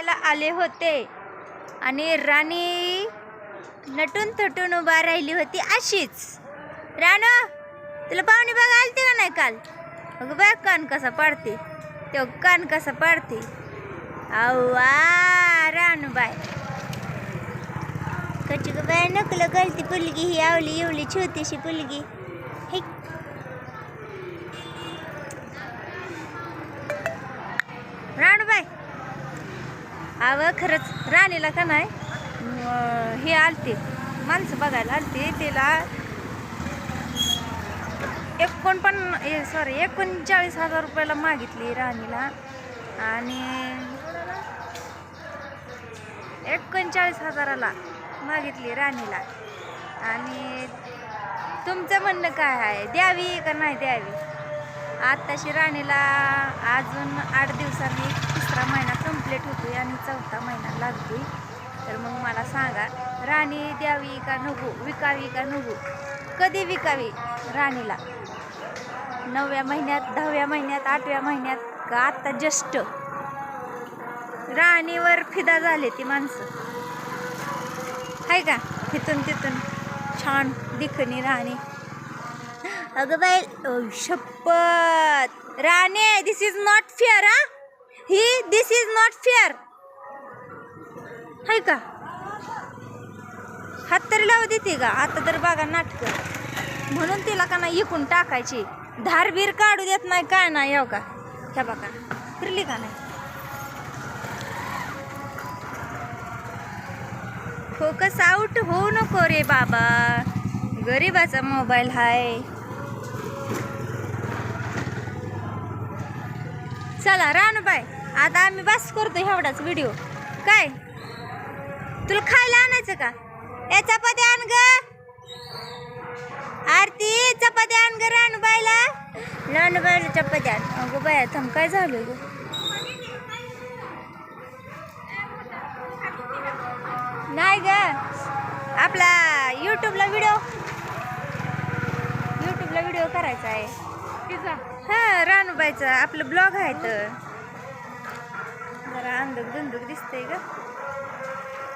बघायला आले होते. आणि राणी नटून थटून उभा राहिली होती अशीच. राणा तुला पाहुणे बघा आलते का नाही काल? अगं बघ कान कसा पाडते. तो कान कसा पाडते. अव्वा रानू बाय कची ग बाय नकल गलती पुलगी ही आवली एवली छोटीशी पुलगी. हे. राणूबाई अव खरंच राणीला का नाही? हे आलते. माणसं बघायला आलते तिला एकोणपन्न सॉरी एकोणचाळीस हजार रुपयाला मागितली राणीला. आणि एकोणचाळीस हजाराला मागितली राणीला. आणि तुमचं म्हणणं काय आहे? द्यावी का नाही द्यावी? आत्ताशी राणीला अजून आठ दिवसांनी तिसरा महिना कंप्लीट होतोय आणि चौथा महिना लागतोय. तर मग मला सांगा राणी द्यावी का नको विकावी का नको? कधी विकावी राणीला? नवव्या महिन्यात दहाव्या महिन्यात आठव्या महिन्यात का आत्ता जस्ट? राणीवर फिदा झाले ती माणसं. आहे का? तिथून तिथून. छान दिखणी राणी. अगं बाई ओ, शपथ! Rane this is not fair हा? ही दिस इज नॉट फेअर आहे का? हात तरी लावू देते का आता तर बघा नाटक. म्हणून तिला का नाही इकून टाकायची. धारबीर काढू देत नाही काय नाही याव का? ह्या बघा. फिरली का नाही? फोकस आउट होऊ नको रे बाबा. गरीबाचा मोबाईल हाय. चला रानूबाई आता आम्ही बस करतो एवढाच व्हिडिओ काय? तुला खायला आणायचं का? ए चपाती आण ग. आरती चपाती आण ग रानूबाईला. रानूबाईला चपाती आण. अगो बाया थांब काय झालं ग? नाही ग. आपला यूट्यूबला व्हिडिओ यूट्यूबला व्हिडिओ करायचा आहे. हा रानूबाईचा. आपलं ब्लॉग आहे तर. जरा अंधक दुंदुक दिसतंय ग.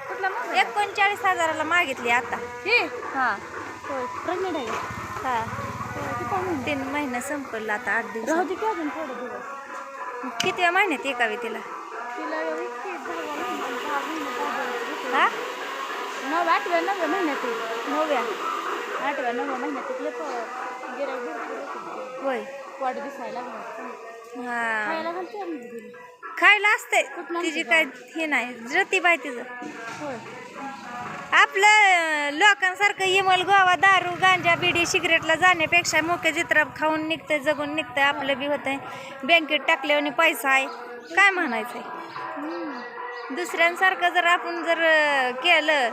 कुठला मग एकोणचाळीस हजाराला मागितली आता. हे? हा. प्रेग्नेंट आहे हा. तीन महिना संपला आता आठ राहू दिवस दे की अजून थोडे दिवस. किती महिन्यात एकावी तिला तिला. हा? नऊ आठव्या नवव्या महिन्यात. नवव्या? आठव्या नवव्या महिन्यात भरपूर येतं. होय. पोट दिसायला. हा. खायला घालते आम्ही. खायला असते तिची काय हे नाही जतीबाई तिचं. आपलं लोकांसारखं इमल गोवा दारू गांजा बिडी सिगरेटला जाण्यापेक्षा मोके चित्र खाऊन निघतंय जगून निघतंय आपलं बी होतंय. बँकेत टाकल्यावर पैसा आहे. काय म्हणायचंय? दुसऱ्यांसारखं जर आपण जर केलं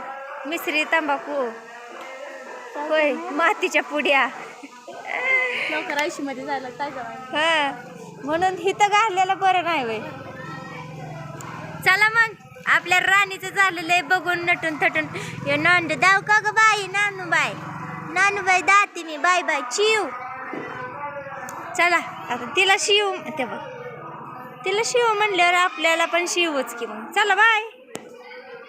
मिसरी तंबाखू होय मातीच्या पुड्या. लवकरमध्ये जायला काय हा. म्हणून हिथं घाललेलं बरं नाही वय चला मग. आपल्या राणीचं झालेलं आहे बघून नटून थटून. हे नंद दाव का ग बाई नानूबाई? नानूबाई दाते मी बाय बाय चिव चला आता तिला शिव ते बघ. तिला शिव म्हणल्यावर आपल्याला पण शिवच की मग. चला बाय.